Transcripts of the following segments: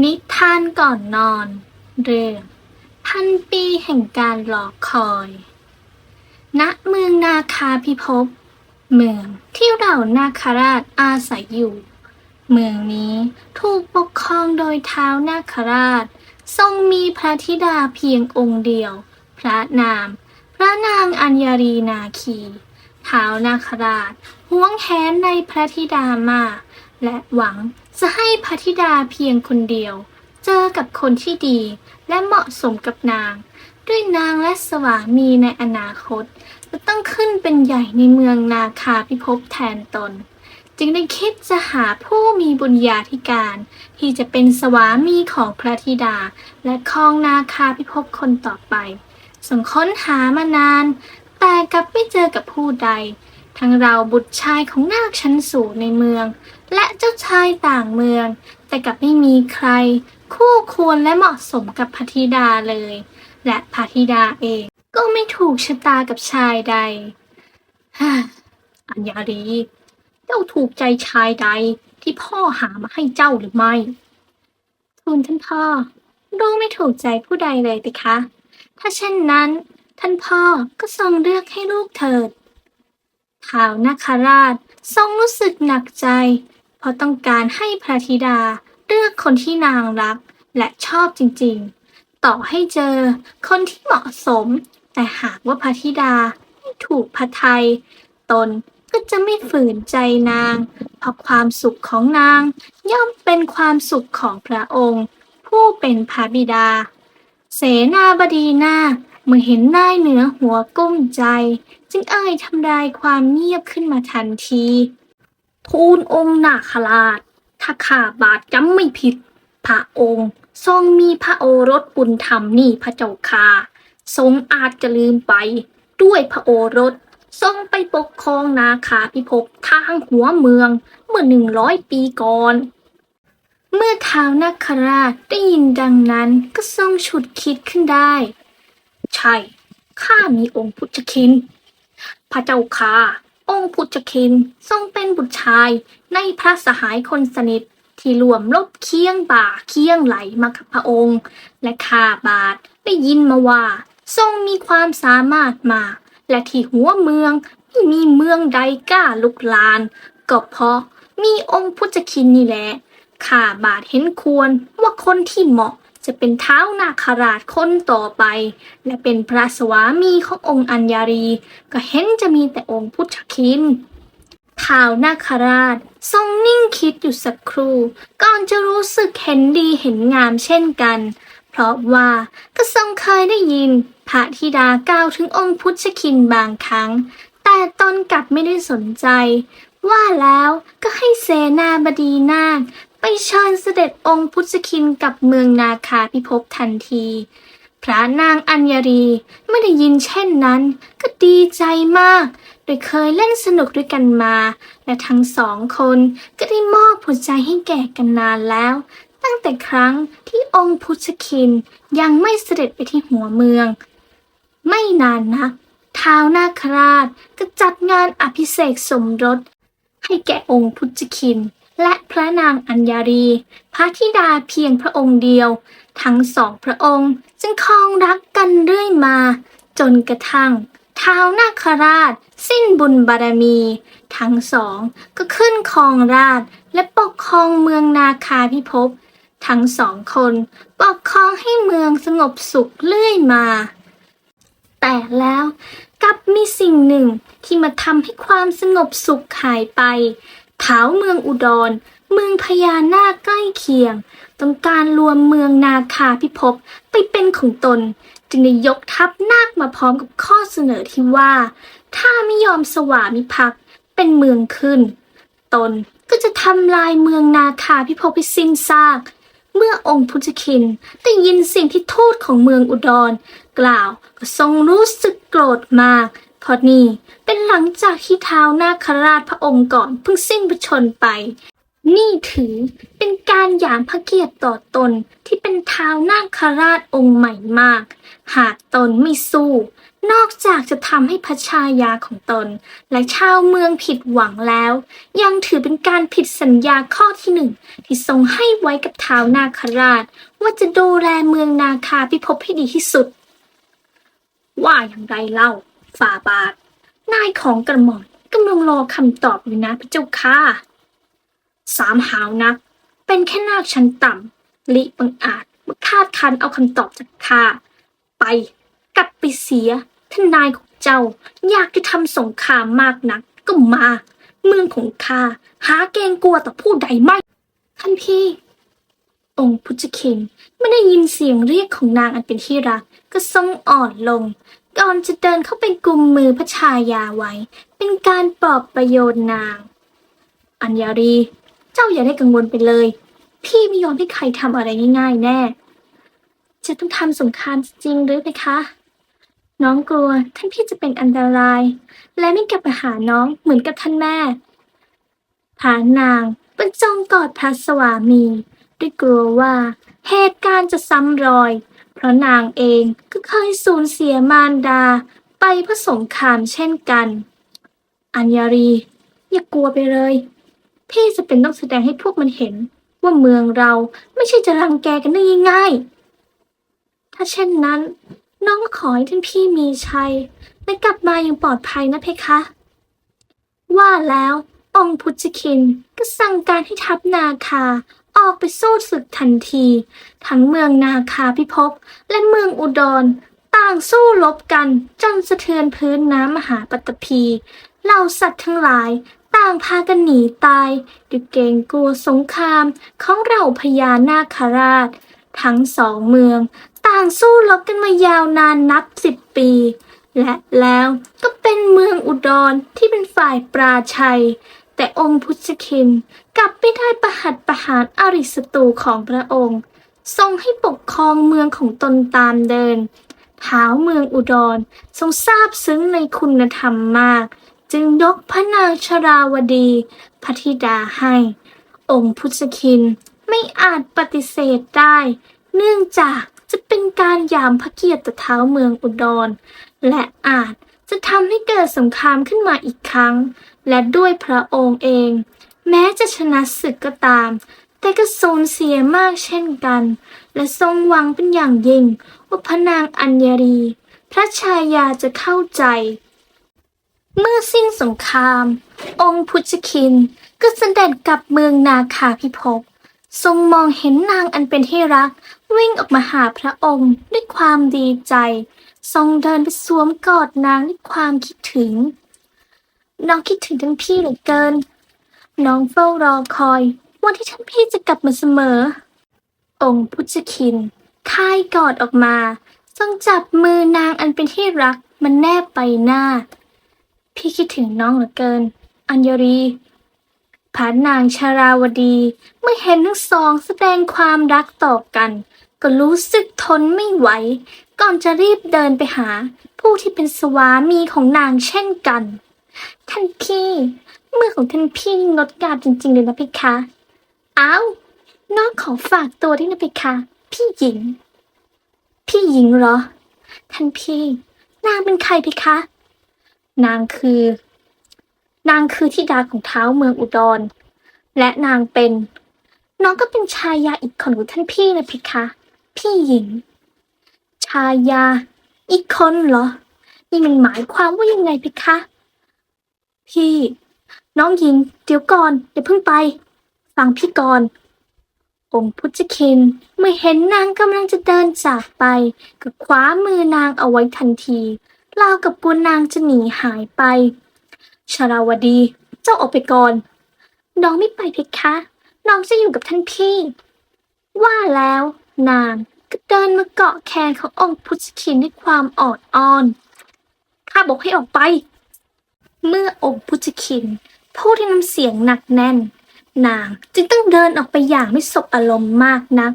นิทานก่อนนอน เรื่องพันปีแห่งการรอคอย ณ เมืองนาคาพิภพ เมืองที่เหล่านาคราชอาศัยอยู่ เมืองนี้ถูกปกครองโดยเท้านาคราช ทรงมีพระธิดาเพียงองค์เดียว พระนาม พระนางอัญญารีนาคีเท้านาคราชหวงแหนในพระธิดามากและหวัง จะให้พระธิดาเพียงคนเดียว เจอกับคนที่ดีและเหมาะสมกับนาง ด้วยนางและสวามีในอนาคตจะต้องขึ้นเป็นใหญ่ในเมืองนาคาพิภพแทนตน จึงได้คิดจะหาผู้มีบุญญาธิการ ที่จะเป็นสวามีของพระธิดา และครองนาคาพิภพคนต่อไปส่งค้นหามานาน แต่กลับไม่เจอกับผู้ใด ทั้งเราบุตรชายของนาคชั้นสูงในเมือง และเจ้าชายต่างเมือง แต่กลับไม่มีใคร คู่ควรและเหมาะสมกับพระธิดาเลย และพระธิดาเองก็ไม่ถูกชะตากับชายใดฮ่าอัญญารีเจ้าถูกใจชายใดที่พ่อหามาให้เจ้าหรือไม่ทูลท่านพ่อลูกไม่ถูกใจผู้ใดเลยติคะ ถ้าเช่นนั้น ท่านพ่อก็ทรงเลือกให้ลูกเถิดท้าวนาคราชทรงรู้สึกหนักใจ เพราะต้องการให้พระธิดาเลือกคนที่นางรักและชอบจริงๆ ต่อให้เจอคนที่เหมาะสม แต่หากว่าพระธิดาไม่ถูกพระทัยตนก็จะไม่ฝืนใจนาง เพราะความสุขของนางย่อมเป็นความสุขของพระองค์ ผู้เป็นพระบิดา เสนาบดีนาเมื่อเห็นนายเหนือหัวกุ้มใจ จึงเอ่ยทำลายความเงียบขึ้นมาทันที ทูลองค์นาคราชถ้าข้าบาทจำไม่ผิด พระองค์ทรงมีพระโอรสบุญธรรมนี่พระเจ้าค่ะทรงอาจจะลืมไปด้วยพระโอรสทรงไปปกครองนาคาพิภพทางหัวเมืองเมื่อหนึ่งร้อยปีก่อน เมื่อท้าวนาคราชได้ยินดังนั้นก็ทรงฉุดคิดขึ้นได้ ใช่ ข้ามีองค์พุทธคิน พระเจ้าค่ะ องค์พุทธคินทรงเป็นบุตรชายในพระสหายคนสนิทที่รวมลบเคียงบ่าเคียงไหลมากับพระองค์ และข้าบาทได้ยินมาว่า ทรงมีความสามารถมาก และที่หัวเมืองไม่มีเมืองใดกล้าลุกลาน ก็เพราะมีองค์พุทธคินนี่แหละข้าบาทเห็นควรว่าคนที่เหมาะ จะเป็นเท้านาคราชคนต่อไป และเป็นพระสวามีขององค์อัญญารี ก็เห็นจะมีแต่องค์พุทธคินท้าวนาคราชทรงนิ่งคิดอยู่สักครู่ก่อนจะรู้สึกเห็นดีเห็นงามเช่นกัน เพราะว่าก็ทรงเคยได้ยิน พระธิดากล่าวถึงองค์พุทธคินบางครั้ง แต่ตนกลับไม่ได้สนใจ ว่าแล้วก็ให้เสนาบดีนาค ไปเชิญเสด็จองค์พุทธคินกับเมืองนาคาพิภพทันที พระนางอัญญารีไม่ได้ยินเช่นนั้น ก็ดีใจมาก โดยเคยเล่นสนุกด้วยกันมา และทั้งสองคนก็ได้มอบหัวใจให้แก่กันนานแล้ว ตั้งแต่ครั้งที่องค์พุทธคินยังไม่เสด็จไปที่หัวเมือง ไม่นานนักท้าวนาคราชก็จัดงานอภิเษกสมรส ให้แก่องค์พุทธคิน และพระนางอัญญารี พระธิดาเพียงพระองค์เดียว ทั้งสองพระองค์จึงครองรักกันเรื่อยมา จนกระทั่งท้าวนาคราช สิ้นบุญบารมี ทั้งสองก็ขึ้นครองราชและปกครองเมืองนาคาพิภพทั้งสองคนปกครองให้เมืองสงบสุขเรื่อยมา แต่แล้วกลับมีสิ่งหนึ่งที่มาทำให้ความสงบสุขหายไป เท้าเมืองอุดร เมืองพญานาคใกล้เคียง ต้องการรวมเมืองนาคาพิภพไปเป็นของตน จึงได้ยกทัพนาคมาพร้อมกับข้อเสนอที่ว่า ถ้าไม่ยอมสวามิภักดิ์เป็นเมืองขึ้น ตนก็จะทำลายเมืองนาคาพิภพให้สิ้นซาก เมื่อองค์พุทธคินได้ยินสิ่งที่ทูตของเมืองอุดร กล่าวก็ทรงรู้สึกโกรธมากเพราะนี่ เป็นหลังจากที่ท้าวนาคราชพระองค์ก่อนเพิ่งสิ้นพระชนไป นี่ถือเป็นการหยามพระเกียรติต่อตนที่เป็นท้าวนาคราชองค์ใหม่มาก หากตนไม่สู้ นอกจากจะทำให้พระชายาของตน และชาวเมืองผิดหวังแล้ว ยังถือเป็นการผิดสัญญาข้อที่หนึ่งที่ทรงให้ไว้กับท้าวนาคราช ว่าจะดูแลเมืองนาคาพิภพให้ดีที่สุด ว่าอย่างไรเล่าฝ่าบาท นายของกระหม่อมกำลังรอคำตอบอยู่นะพระเจ้าค่ะ สามหาวนัก เป็นแค่นาคชั้นต่ำลิบังอาจมาคาดคันเอาคำตอบจากข้าไป กลับไปเสียท่านนายของเจ้า อยากจะทำสงครามมากนัก ก็มา เมืองของข้าหาเกรงกลัวต่อผู้ใดไม่ท่านพี่ องค์พุทธคินไม่ได้ยินเสียงเรียกของนางอันเป็นที่รัก ก็ทรงอ่อนลง ก่อนจะเดินเข้าไปกุมมือพระชายาไว้ เป็นการปลอบประโยชน์นาง อัญญารี เจ้าอย่าได้กังวลไปเลย พี่ไม่ยอมให้ใครทำอะไรง่ายๆแน่ จะต้องทำสงครามจริงหรือไหมคะ น้องกลัวท่านพี่จะเป็นอันตราย และไม่กลับมาหาน้องเหมือนกับท่านแม่ผานางเป็นจงกอดพระสวามี ด้วยกลัวว่าเหตุการณ์จะซ้ำรอย พราะนางเองก็เคยสูญเสียมารดาไปเพราะสงครามเช่นกัน อัญญารี อย่ากลัวไปเลย พี่จะเป็นต้องแสดงให้พวกมันเห็น ว่าเมืองเราไม่ใช่จะรังแกกันได้ง่ายๆถ้าเช่นนั้น น้องก็ขอให้ท่านพี่มีชัยและกลับมาอย่างปลอดภัยนะเพคะ ว่าแล้วองค์พุทธคินก็สั่งการให้ทัพนาคา ออกไปสู้ศึกทันที ทั้งเมืองนาคาพิภพและเมืองอุดร ต่างสู้รบกันจนสะเทือนพื้นน้ำมหาปตตภีเหล่าสัตว์ทั้งหลายต่างพากันหนีตายด้วยเกรงกลัวสงครามของเราพญานาคราช ทั้งสองเมือง ต่างสู้รบกันมายาวนานนับสิบปี และแล้วก็เป็นเมืองอุดรที่เป็นฝ่ายปราชัย แต่องค์พุทธคินกลับไม่ได้ประหัตประหารอริสตูของพระองค์ ทรงให้ปกครองเมืองของตนตามเดินท้าวเมืองอุดรทรงซาบซึ้งในคุณธรรมมาก จึงยกพระนางชราวดีพระธิดาให้ องค์พุทธคินไม่อาจปฏิเสธได้ เนื่องจากจะเป็นการยามพระเกียรติเท้าเมืองอุดร และอาจ จะทำให้เกิดสงครามขึ้นมาอีกครั้ง และด้วยพระองค์เอง แม้จะชนะศึกก็ตาม แต่ก็สูญเสียมากเช่นกัน และทรงหวังเป็นอย่างยิ่งว่าพระนางอัญญารี พระชายาจะเข้าใจ เมื่อสิ้นสงคราม องค์พุทธคินก็เสด็จกลับเมืองนาคาพิภพทรงมองเห็นนางอันเป็นที่รัก วิ่งออกมาหาพระองค์ด้วยความดีใจ ทรงเดินไปสวมกอดนางด้วยความคิดถึง น้องคิดถึงท่านพี่เหลือเกิน น้องเฝ้ารอคอย วันที่ท่านพี่จะกลับมาเสมอ องค์พุทธคินค่ายกอดออกมาทรงจับมือนางอันเป็นที่รักมันแนบไปหน้า พี่คิดถึงน้องเหลือเกิน อัญญรีผานางชาราวดี เมื่อเห็นทั้งสองแสดงความรักต่อกัน ก็รู้สึกทนไม่ไหว ก่อนจะรีบเดินไปหา ผู้ที่เป็นสวามีของนางเช่นกัน ท่านพี่ เมื่อของท่านพี่งดงามจริงๆเลยนะเพคะอ้าวน้องขอฝากตัวด้วยนะเพคะ พี่หญิง พี่หญิงเหรอ ท่านพี่ นางเป็นใครเพคะ นางคือ นางคือธิดาของเท้าวเมืองอุดร และนางเป็น น้องก็เป็นชายาอีกคนของท่านพี่นะเพคะ พี่หญิง ชายา อีกคนเหรอ นี่มันหมายความว่ายังไงเพคะ พี่ น้องหญิง เดี๋ยวก่อนเดี๋ยวเพิ่งไป ฟังพี่ก่อน องค์พุทธคินเมื่อเห็นนางกำลังจะเดินจากไป ก็คว้ามือนางเอาไว้ทันทีราวกับกลัวนางจะหนีหายไปชาราวดี เจ้าออกไปก่อน น้องไม่ไปเพคะ น้องจะอยู่กับท่านพี่ ว่าแล้ว นางก็เดินมาเกาะแขนขององค์พุทธคินด้วยความออดอ้อน ข้าบอกให้ออกไป เมื่อองค์พุทธคินพูดด้วยน้ำเสียงหนักแน่น นางจึงต้องเดินออกไปอย่างไม่สบอารมณ์มากนัก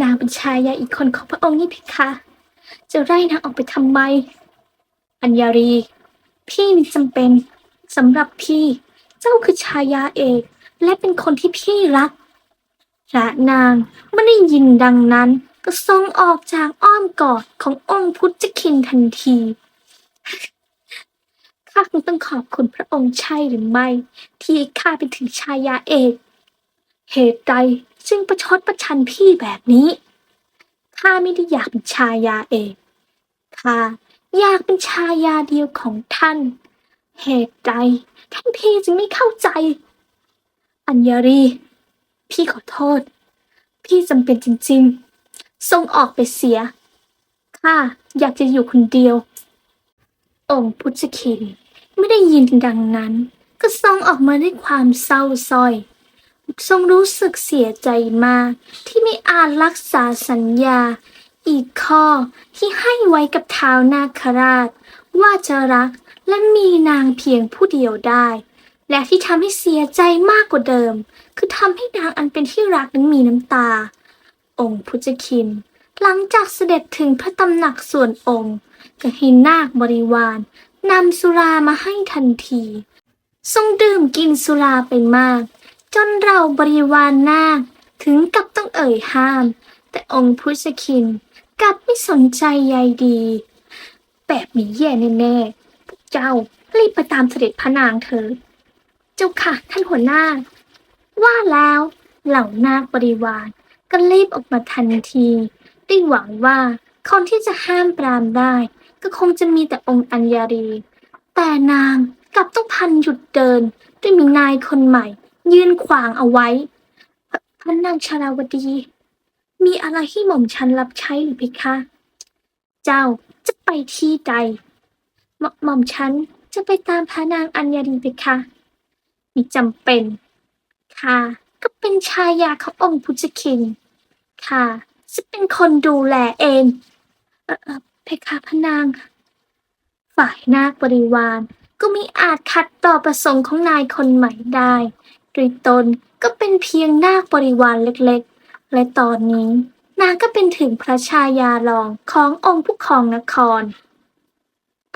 นางเป็นชายาอีกคนของพระองค์นี่เพคะ จะไล่นางออกไปทำไม อัญญารี พี่มีจำเป็นสำหรับพี่ เจ้าคือชายาเอกและเป็นคนที่พี่รัก และนางไม่ได้ยินดังนั้น ก็ทรงออกจากอ้อมกอดขององค์พุทธคินทันทีข้าคงต้องขอบคุณพระองค์ใช่หรือไม่ ที่ข้าเป็นถึงชายาเอก เหตุใดจึงประชดประชันพี่แบบนี้ข้าไม่ได้อยากเป็นชายาเอกข้าอยากเป็นชายาเดียวของท่าน เหตุใดท่านพี่จึงไม่เข้าใจ อัญญารี พี่ขอโทษ พี่จำเป็นจริงๆส่งออกไปเสีย ข้าอยากจะอยู่คนเดียว องค์พุทธคินไม่ได้ยินดังนั้น ก็ทรงออกมาด้วยความเศร้าสร้อยทรงรู้สึกเสียใจมาก ที่ไม่อาจรักษาสัญญา อีกข้อที่ให้ไว้กับท้าวนาคราช ว่าจะรักและมีนางเพียงผู้เดียวได้ และที่ทำให้เสียใจมากกว่าเดิม คือทำให้นางอันเป็นที่รักนั้นมีน้ำตา องค์พุทธคิน หลังจากเสด็จถึงพระตำหนักส่วนองค์ก็ให้นาคบริวารนำสุรามาให้ทันที ทรงดื่มกินสุราไปมาก จนเราบริวารนาคถึงกับต้องเอ่ยห้าม แต่องค์พุทธคินกลับไม่สนใจใยดี แบบนี้แย่แน่ๆพวกเจ้ารีบไปตามเสด็จพระนางเถิด จ้าค่ะ ท่านหัวหน้า ว่าแล้วเหล่านาคบริวารก็รีบออกมาทันทีด้วยหวังว่าคนที่จะห้ามปรามได้ ก็คงจะมีแต่องค์อัญญารี แต่นางกลับต้องพันหยุดเดินด้วยมีนายคนใหม่ ยืนขวางเอาไว้พระนางชาราวดี มีอะไรให้หม่อมฉันรับใช้หรือเพคะ เจ้าจะไปที่ใดหมหม่อมฉันจะไปตามพระนางอัญญารีเพคะ มิจำเป็นค่ะก็เป็นชายาขององค์พุทธคินค่ะจะเป็นคนดูแลเอง เออเออเพคะพระนาง ฝ่ายนาคบริวารก็มิอาจขัดต่อประสงค์ของนายคนใหม่ได้ โดยตนก็เป็นเพียงนาคบริวารเล็กๆ และตอนนี้ นางก็เป็นถึงพระชายารองขององค์ผู้ครองนคร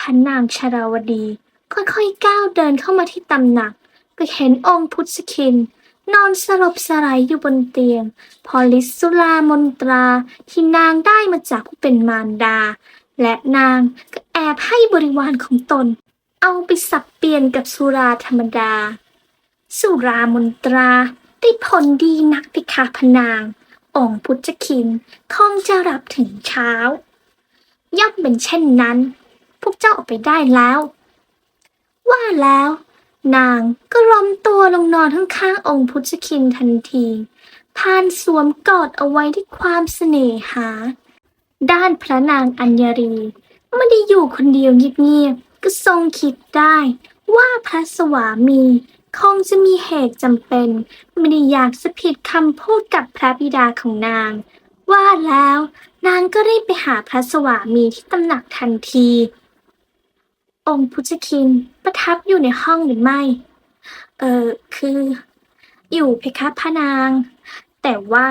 พันนางชาราวดีค่อยๆก้าวเดินเข้ามาที่ตำหนัก ก็เห็นองค์พุทธคิน นอนสลบสลายอยู่บนเตียง พอลิสสุลามนตราที่นางได้มาจากผู้เป็นมารดา และนางก็แอบให้บริวารของตน เอาไปสับเปลี่ยนกับสุราธรรมดา สุรามนตราได้ผลดีนักพิคาพนาง องค์พุทธคินคงจะรับถึงเช้า ย่อมเป็นเช่นนั้น พวกเจ้าออกไปได้แล้ว ว่าแล้ว นางก็ล้มตัวลงนอนข้างๆองค์พุทธคินทันทีพานสวมกอดเอาไว้ด้วยความเสน่หา ด้านพระนางอัญญารีไม่ได้อยู่คนเดียวเงียบๆก็ทรงคิดได้ว่าพระสวามีคงจะมีเหตุจำเป็น ไม่ได้อยากจะผิดคำพูดกับพระบิดาของนาง ว่าแล้วนางก็รีบไปหาพระสวามีที่ตำหนักทันที องค์พุทธคินประทับอยู่ในห้องหรือไม่ เออคือ อยู่เพคะพระนาง แต่ว่า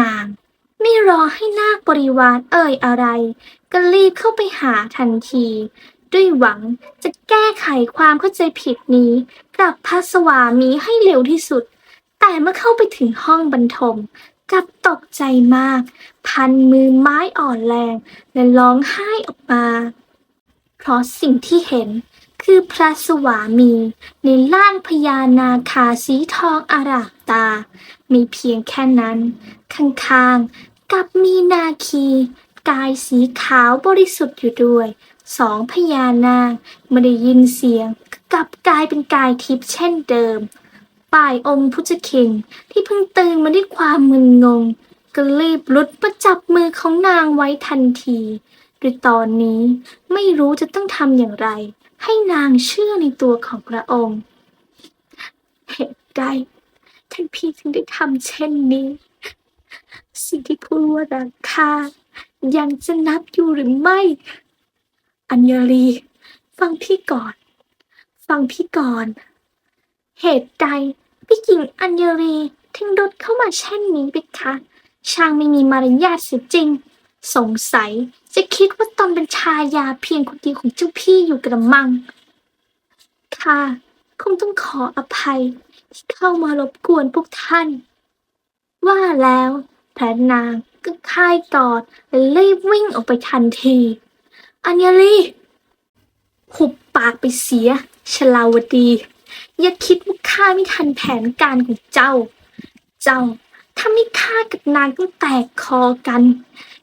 นางไม่รอให้นาคบริวารเอ่ยอะไร ก็รีบเข้าไปหาทันที ด้วยหวังจะแก้ไขความเข้าใจผิดนี้กับพระสวามีให้เร็วที่สุด แต่เมื่อเข้าไปถึงห้องบรรทมกลับตกใจมาก พันมือไม้อ่อนแรง และร้องไห้ออกมา เพราะสิ่งที่เห็นคือพระสวามีในร่างพญานาคาสีทองอารามตา มีเพียงแค่นั้น ข้างๆกับมีนาคี กายสีขาวบริสุทธิ์อยู่ด้วย สองพญานาคไม่ได้ยินเสียงกลับกลายเป็นกายทิพย์เช่นเดิม ป่ายองค์พุทธคิงที่เพิ่งตื่นมาด้วยความมึนงง ก็รีบลุดประจับมือของนางไว้ทันที โดยตอนนี้ไม่รู้จะต้องทำอย่างไร ให้นางเชื่อในตัวของพระองค์เหตุใดท่านพี่ถึงได้ทำเช่นนี้ สิ่งที่พูดว่ารักข้ายังจะนับอยู่หรือไม่ อัญญาลี ฟังพี่ก่อน ฟังพี่ก่อน เหตุใดพี่หญิงอัญญาลีถึงรดเข้ามาเช่นนี้ไปคะ ช่างไม่มีมารยาทเสียจริง สงสัย จะคิดว่าตนเป็นชายาเพียงคนเดียวของเจ้าพี่อยู่กระมัง ค่ะ คงต้องขออภัยที่เข้ามารบกวนพวกท่าน ว่าแล้วพระนางก็ค่ายกอดและรีบวิ่งออกไปทันที อัญญาลีหุบปากไปเสีย ชลาวดี อย่าคิดว่าข้าไม่ทันแผนการของเจ้า เจ้าถ้าไม่ฆ่ากับนางต้องแตกคอกัน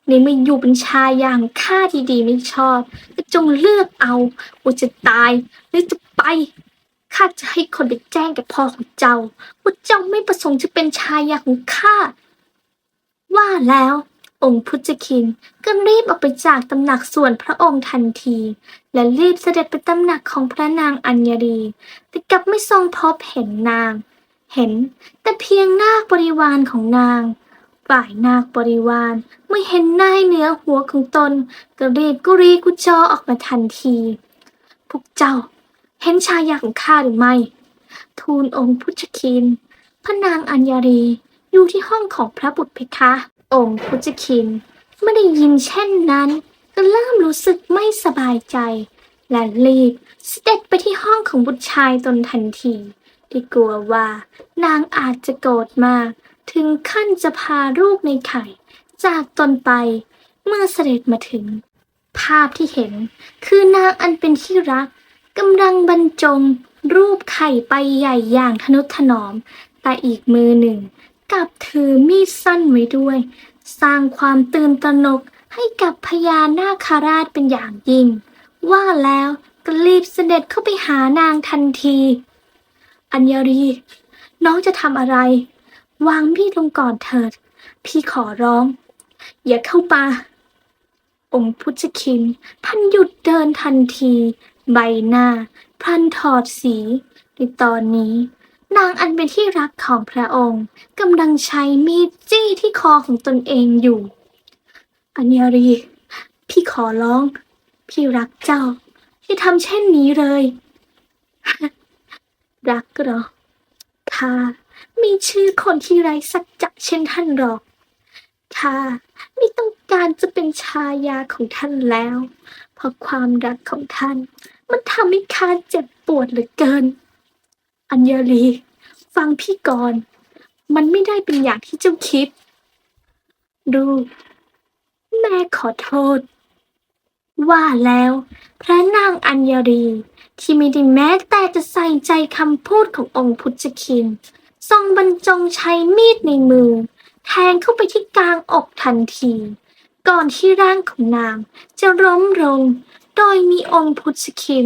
ในเมื่ออยู่เป็นชายอย่างข้าดีๆไม่ชอบก็จงเลือกเอาว่าจะตายหรือจะไปข้าจะให้คนไปแจ้งกับพ่อของเจ้าว่าเจ้าไม่ประสงค์จะเป็นชายาของข้าว่าแล้วองค์พุทธคินก็รีบออกไปจากตำหนักส่วนพระองค์ทันที และรีบเสด็จไปตำหนักของพระนางอัญญารี แต่กลับไม่ทรงพบเห็นนาง เห็นแต่เพียงนาคบริวารของนาง ฝ่ายนาคบริวารเมื่อเห็นนายเหนือหัวของตนก็รีบกุรีกุจอออกมาทันที พวกเจ้า เห็นชายาของข้าหรือไม่ ทูลองค์พุทธคิน พระนางอัญญารีอยู่ที่ห้องของพระบุตรเพคะ องค์พุทธคินไม่ได้ยินเช่นนั้น ก็เริ่มรู้สึกไม่สบายใจ และรีบเสด็จไปที่ห้องของบุตรชายตนทันทีที่กลัวว่านางอาจจะโกรธมาก ถึงขั้นจะพาลูกในไข่ จากตนไปเมื่อเสด็จมาถึง ภาพที่เห็นคือนางอันเป็นที่รักกำลังบรรจง รูปไข่ใบใหญ่อย่างทนุถนอม แต่อีกมือหนึ่งกลับถือมีดสั้นไว้ด้วย สร้างความตื่นตระหนกให้กับพญานาคราชเป็นอย่างยิ่ง ว่าแล้วก็รีบเสด็จเข้าไปหานางทันที อัญญรี น้องจะทำอะไร วางมีดลงก่อนเถิด พี่ขอร้อง อย่าเข้ามาองค์พุทธคิน พันหยุดเดินทันที ใบหน้า พันถอดสี ในตอนนี้ นางอันเป็นที่รักของพระองค์กำลังใช้มีดจี้ที่คอของตนเองอยู่ อัญารี พี่ขอร้อง พี่รักเจ้าที่าทำเช่นนี้เลย รักเหรอข้า มีชื่อคนที่ไร้สัจจะเช่นท่านหรอกข้าไม่ต้องการจะเป็นชายาของท่านแล้ว เพราะความรักของท่าน มันทำให้ข้าเจ็บปวดเหลือเกิน อัญญาลี ฟังพี่ก่อน มันไม่ได้เป็นอย่างที่เจ้าคิด ดูแม่ขอโทษ ว่าแล้ว พระนางอัญญารีที่ไม่ได้แม้แต่จะใส่ใจคำพูดขององค์พุทธคิน ทรงบรรจงใช้มีดในมือ แทงเข้าไปที่กลางอกทันที ก่อนที่ร่างของนางจะล้มลง โดยมีองค์พุทธคิน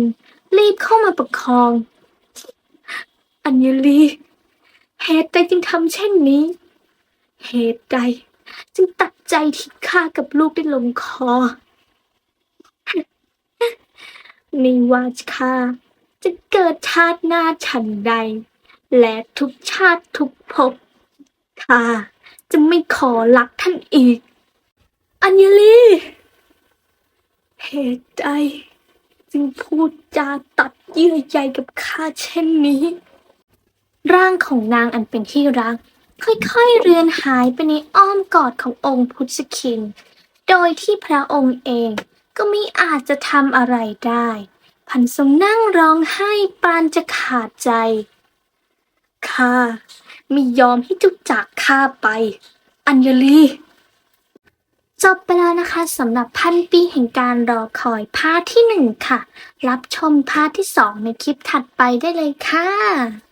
รีบเข้ามาประคอง อัญญลีเหตุใดจึงทำเช่นนี้ เหตุใดจึงตัดใจที่ข้ากับลูกได้ลงคอ ไม่ว่าข้าจะเกิดชาติหน้าฉันใด และทุกชาติทุกภพข้าจะไม่ขอรักท่านอีก อัญญลีเหตุใดจึงพูดจาตัดเยื่อใยกับข้าเช่นนี้ ร่างของนางอันเป็นที่รัก ค่อยๆเรือนหายไปในอ้อมกอดขององค์พุทธคิน โดยที่พระองค์เองก็มิอาจจะทำอะไรได้ พันทรงนั่งร้องไห้ปานจะขาดใจ ข้าไม่ยอมให้เจุจากข้าไป อัญญลีจบไปแล้วนะคะสำหรับพันปีแห่งการรอคอยพาที่หนึ่งค่ะ รับชมพาที่สองในคลิปถัดไปได้เลยค่ะ